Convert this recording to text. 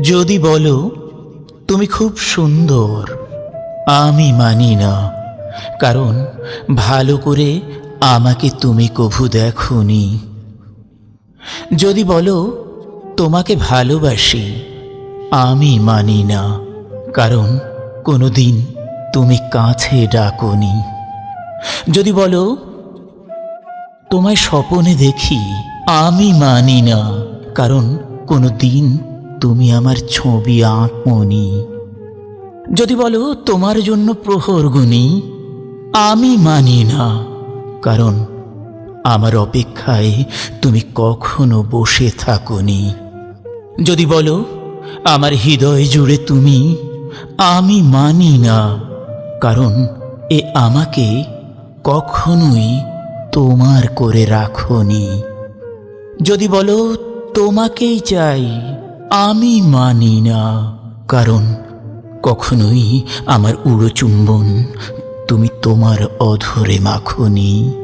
যদি বলো, তুমি খুব সুন্দর। আমি মানি না। কারণ ভালো করে আমাকে তুমি কভু দেখনি। যদি বলো, তোমাকে ভালোবাসি, আমি মানি না। কারণ কোনো দিন তুমি কাছে ডাকনি। যদি বলো, তোমায় স্বপনে দেখি, আমি মানি না। কারণ কোনো দিন তুমি আমার ছবি আঁকনি। যদি বলো তোমার জন্য প্রহর গুনি আমি মানি না। কারণ আমার অপেক্ষায় তুমি কখনো বসে থাকনি। যদি বলো আমার হৃদয় জুড়ে তুমি, আমি মানি না। কারণ এ আমাকে কখনোই তোমার করে রাখনি। যদি বলো তোমাকেই চাই আমি মানি না কারণ কখনোই আমার উড়ো চুম্বন তুমি তোমার অধরে মাখনি।